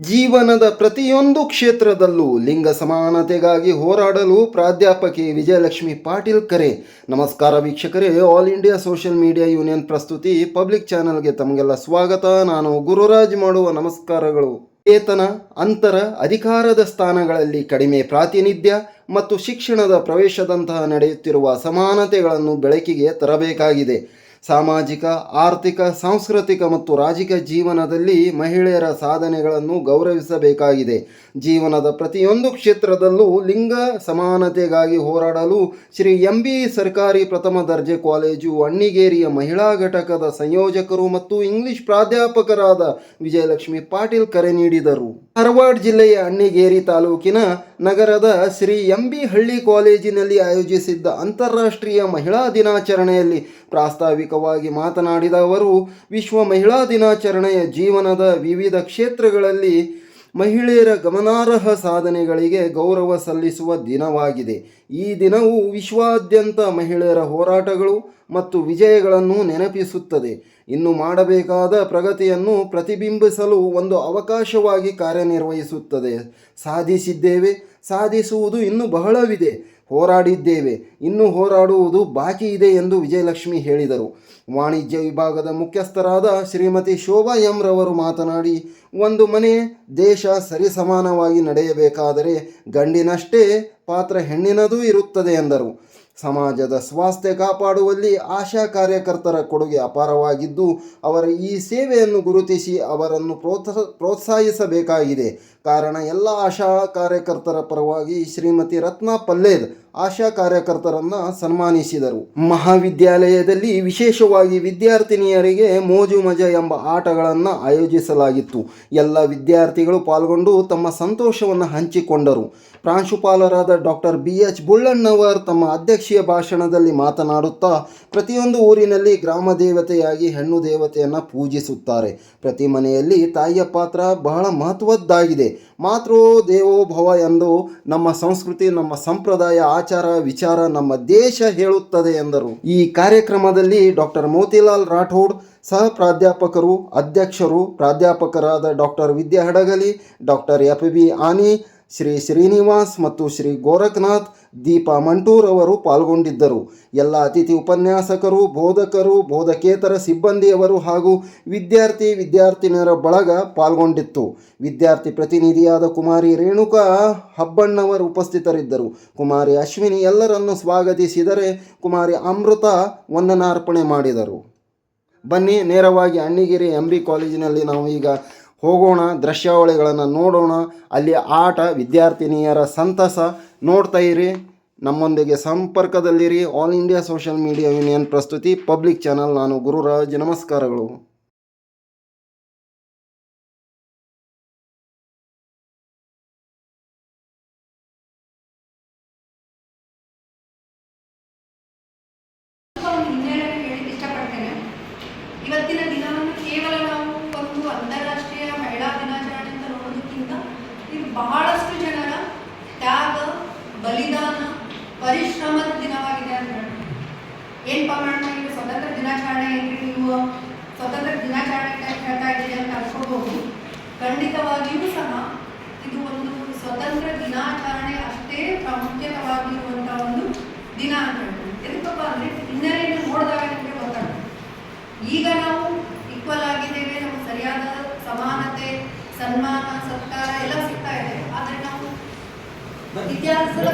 ಜೀವನದ ಪ್ರತಿಯೊಂದು ಕ್ಷೇತ್ರದಲ್ಲೂ ಲಿಂಗ ಸಮಾನತೆಗಾಗಿ ಹೋರಾಡಲು ಪ್ರಾಧ್ಯಾಪಕಿ ವಿಜಯಲಕ್ಷ್ಮಿ ಪಾಟೀಲ್ ಕರೆ. ನಮಸ್ಕಾರ ವೀಕ್ಷಕರೇ, all India social media union ಪ್ರಸ್ತುತಿ ಪಬ್ಲಿಕ್ ಚಾನೆಲ್ಗೆ ತಮಗೆಲ್ಲ ಸ್ವಾಗತ. ನಾನು ಗುರುರಾಜ್ ಮಾಡುವ ನಮಸ್ಕಾರಗಳು. ವೇತನ ಅಂತರ, ಅಧಿಕಾರದ ಸ್ಥಾನಗಳಲ್ಲಿ ಕಡಿಮೆ ಪ್ರಾತಿನಿಧ್ಯ ಮತ್ತು ಶಿಕ್ಷಣದ ಪ್ರವೇಶದಂತಹ ನಡೆಯುತ್ತಿರುವ ಅಸಮಾನತೆಗಳನ್ನು ಬೆಳಕಿಗೆ ತರಬೇಕಾಗಿದೆ. ಸಾಮಾಜಿಕ, ಆರ್ಥಿಕ, ಸಾಂಸ್ಕೃತಿಕ ಮತ್ತು ರಾಜಕೀಯ ಜೀವನದಲ್ಲಿ ಮಹಿಳೆಯರ ಸಾಧನೆಗಳನ್ನು ಗೌರವಿಸಬೇಕಾಗಿದೆ. ಜೀವನದ ಪ್ರತಿಯೊಂದು ಕ್ಷೇತ್ರದಲ್ಲೂ ಲಿಂಗ ಸಮಾನತೆಗಾಗಿ ಹೋರಾಡಲು ಶ್ರೀ ಎಂ ಬಿ ಸರ್ಕಾರಿ ಪ್ರಥಮ ದರ್ಜೆ ಕಾಲೇಜು, ಅಣ್ಣಿಗೇರಿಯ ಮಹಿಳಾ ಘಟಕದ ಸಂಯೋಜಕರು ಮತ್ತು ಇಂಗ್ಲಿಷ್ ಪ್ರಾಧ್ಯಾಪಕರಾದ ವಿಜಯಲಕ್ಷ್ಮಿ ಪಾಟೀಲ್ ಕರೆ ನೀಡಿದರು. ಧಾರವಾಡ ಜಿಲ್ಲೆಯ ಅಣ್ಣಿಗೇರಿ ತಾಲೂಕಿನ ನಗರದ ಶ್ರೀ ಎಂ ಬಿ ಹಳ್ಳಿ ಕಾಲೇಜಿನಲ್ಲಿ ಆಯೋಜಿಸಿದ್ದ ಅಂತಾರಾಷ್ಟ್ರೀಯ ಮಹಿಳಾ ದಿನಾಚರಣೆಯಲ್ಲಿ ಪ್ರಾಸ್ತಾವಿಕವಾಗಿ ಮಾತನಾಡಿದ ಅವರು ವಿಶ್ವ ಮಹಿಳಾ ದಿನಾಚರಣೆಯ ಜೀವನದ ವಿವಿಧ ಕ್ಷೇತ್ರಗಳಲ್ಲಿ ಮಹಿಳೆಯರ ಗಮನಾರ್ಹ ಸಾಧನೆಗಳಿಗೆ ಗೌರವ ಸಲ್ಲಿಸುವ ದಿನವಾಗಿದೆ. ಈ ದಿನವು ವಿಶ್ವಾದ್ಯಂತ ಮಹಿಳೆಯರ ಹೋರಾಟಗಳು ಮತ್ತು ವಿಜಯಗಳನ್ನು ನೆನಪಿಸುತ್ತದೆ. ಇನ್ನು ಮಾಡಬೇಕಾದ ಪ್ರಗತಿಯನ್ನು ಪ್ರತಿಬಿಂಬಿಸಲು ಒಂದು ಅವಕಾಶವಾಗಿ ಕಾರ್ಯನಿರ್ವಹಿಸುತ್ತದೆ. ಸಾಧಿಸಿದ್ದೇವೆ, ಸಾಧಿಸುವುದು ಇನ್ನೂ ಬಹಳವಿದೆ. ಹೋರಾಡಿದ್ದೇವೆ. ಇನ್ನೂ ಹೋರಾಡುವುದು ಬಾಕಿ ಇದೆ ಎಂದು ವಿಜಯಲಕ್ಷ್ಮಿ ಹೇಳಿದರು. ವಾಣಿಜ್ಯ ವಿಭಾಗದ ಮುಖ್ಯಸ್ಥರಾದ ಶ್ರೀಮತಿ ಶೋಭಾ ಎಂ ರವರು ಮಾತನಾಡಿ, ಒಂದು ಮನೆ ದೇಶ ಸರಿಸಮಾನವಾಗಿ ನಡೆಯಬೇಕಾದರೆ ಗಂಡಿನಷ್ಟೇ ಪಾತ್ರ ಹೆಣ್ಣಿನದೂ ಇರುತ್ತದೆ ಎಂದರು. ಸಮಾಜದ ಸ್ವಾಸ್ಥ್ಯ ಕಾಪಾಡುವಲ್ಲಿ ಆಶಾ ಕಾರ್ಯಕರ್ತರ ಕೊಡುಗೆ ಅಪಾರವಾಗಿದ್ದು, ಅವರ ಈ ಸೇವೆಯನ್ನು ಗುರುತಿಸಿ ಅವರನ್ನು ಪ್ರೋತ್ಸ, ಪ್ರೋತ್ಸಾಹಿಸಬೇಕಾಗಿದೆ. ಕಾರಣ, ಎಲ್ಲ ಆಶಾ ಕಾರ್ಯಕರ್ತರ ಪರವಾಗಿ ಶ್ರೀಮತಿ ರತ್ನಾ ಪಲ್ಲೇದ್ ಆಶಾ ಕಾರ್ಯಕರ್ತರನ್ನು ಸನ್ಮಾನಿಸಿದರು. ಮಹಾವಿದ್ಯಾಲಯದಲ್ಲಿ ವಿಶೇಷವಾಗಿ ವಿದ್ಯಾರ್ಥಿನಿಯರಿಗೆ ಮೋಜು ಮಜ ಎಂಬ ಆಟಗಳನ್ನು ಆಯೋಜಿಸಲಾಗಿತ್ತು. ಎಲ್ಲ ವಿದ್ಯಾರ್ಥಿಗಳು ಪಾಲ್ಗೊಂಡು ತಮ್ಮ ಸಂತೋಷವನ್ನು ಹಂಚಿಕೊಂಡರು. ಪ್ರಾಂಶುಪಾಲರಾದ ಡಾಕ್ಟರ್ ಬಿ ಎಚ್ ಬುಳ್ಳಣ್ಣವರ್ ತಮ್ಮ ಅಧ್ಯಕ್ಷೀಯ ಭಾಷಣದಲ್ಲಿ ಮಾತನಾಡುತ್ತಾ ಪ್ರತಿಯೊಂದು ಊರಿನಲ್ಲಿ ಗ್ರಾಮ ದೇವತೆಯಾಗಿ ಹೆಣ್ಣು ದೇವತೆಯನ್ನು ಪೂಜಿಸುತ್ತಾರೆ. ಪ್ರತಿ ಮನೆಯಲ್ಲಿ ತಾಯಿಯ ಪಾತ್ರ ಬಹಳ ಮಹತ್ವದ್ದಾಗಿದೆ. ಮಾತೃ ದೇವೋಭವ ಎಂದು ನಮ್ಮ ಸಂಸ್ಕೃತಿ, ನಮ್ಮ ಸಂಪ್ರದಾಯ, ಆಚಾರ, ವಿಚಾರ, ನಮ್ಮ ದೇಶ ಹೇಳುತ್ತದೆ ಎಂದರು. ಈ ಕಾರ್ಯಕ್ರಮದಲ್ಲಿ ಡಾಕ್ಟರ್ ಮೋತಿಲಾಲ್ ರಾಠೋಡ್, ಸಹ ಪ್ರಾಧ್ಯಾಪಕರು, ಅಧ್ಯಕ್ಷರು, ಪ್ರಾಧ್ಯಾಪಕರಾದ doctor Vidya Hadagali doctor F B. ಆನಿ ಶ್ರೀ ಶ್ರೀನಿವಾಸ್ ಮತ್ತು ಶ್ರೀ ಗೋರಖನಾಥ್ ದೀಪಾ ಮಂಟೂರ್ ಅವರು ಪಾಲ್ಗೊಂಡಿದ್ದರು. ಎಲ್ಲ ಅತಿಥಿ ಉಪನ್ಯಾಸಕರು, ಬೋಧಕರು, ಬೋಧಕೇತರ ಸಿಬ್ಬಂದಿಯವರು ಹಾಗೂ ವಿದ್ಯಾರ್ಥಿ ವಿದ್ಯಾರ್ಥಿನಿಯರ ಬಳಗ ಪಾಲ್ಗೊಂಡಿತ್ತು. ವಿದ್ಯಾರ್ಥಿ ಪ್ರತಿನಿಧಿಯಾದ ಕುಮಾರಿ ರೇಣುಕಾ ಹಬ್ಬಣ್ಣವರು ಉಪಸ್ಥಿತರಿದ್ದರು. ಕುಮಾರಿ ಅಶ್ವಿನಿ ಎಲ್ಲರನ್ನು ಸ್ವಾಗತಿಸಿದರೆ ಕುಮಾರಿ ಅಮೃತ ವಂದನಾರ್ಪಣೆ ಮಾಡಿದರು. ಬನ್ನಿ, ನೇರವಾಗಿ ಅಣ್ಣಿಗಿರಿ, ಎಂ ಬಿ ಕಾಲೇಜಿನಲ್ಲಿ ನಾವು ಈಗ ಹೋಗೋಣ, ದೃಶ್ಯಾವಳಿಗಳನ್ನು ನೋಡೋಣ, ಅಲ್ಲಿ ಆಟ, ವಿದ್ಯಾರ್ಥಿನಿಯರ ಸಂತಸ ನೋಡ್ತಾ ಇರಿ. ನಮ್ಮೊಂದಿಗೆ ಸಂಪರ್ಕದಲ್ಲಿರಿ. All India social media union ಪ್ರಸ್ತುತಿ ಪಬ್ಲಿಕ್ ಚಾನಲ್. ನಾನು ಗುರುರಾಜ್. ನಮಸ್ಕಾರಗಳು. ಸನ್ಮಾನ ಸತ್ಕಾರ ಎಲ್ಲ ಸಿಗ್ತಾ ಇದೆ. ಆದರೆ ನಾವು ಇತಿಹಾಸದ